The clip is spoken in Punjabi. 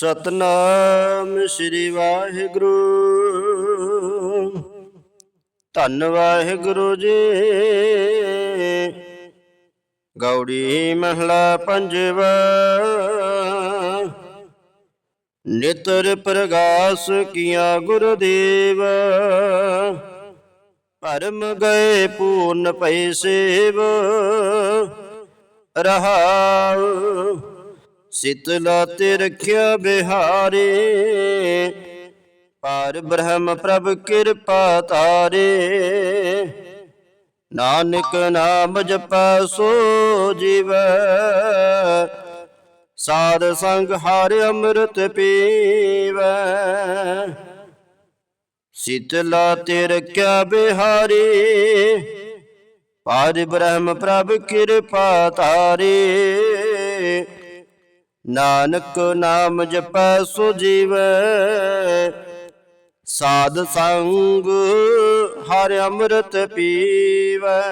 ਸਤਨਾਮ ਸ੍ਰੀ ਵਾਹਿਗੁਰੂ। ਧੰਨ ਵਾਹਿਗੁਰੂ ਜੀ। ਗੌੜੀ ਮਹਲਾ ਪੰਜਵਾ। ਨਿਤਰ ਪ੍ਰਗਾਸ ਕੀਆ ਗੁਰਦੇਵ। ਪਰਮ ਗਏ ਪੂਰਨ ਪੈ ਸੇਵ। ਰਹਾਉ ਸਿਤਲਾ ਤੇ ਰਖਿਆ ਬਿਹਾਰੇ। ਪਾਰ ਬ੍ਰਹਮ ਪ੍ਰਭ ਕਿਰਪਾ ਤਾਰੇ ਨਾਨਕ ਨਾਮ ਜਪੈ ਸੋ ਜੀਵੈ। ਸਾਧ ਸੰਗ ਹਰ ਅੰਮ੍ਰਿਤ ਪੀਵੈ। ਸਿਤਲਾ ਤੇ ਰਖਿਆ ਬਿਹਾਰੀ। ਪਾਰ ਬ੍ਰਹਮ ਪ੍ਰਭ ਕਿਰਪਾ ਤਾਰੇ ਨਾਨਕ ਨਾਮ ਜਪੈ ਸੋ ਜੀਵੈ। ਸਾਧ ਸੰਗ ਹਰ ਅੰਮ੍ਰਿਤ ਪੀਵੈ।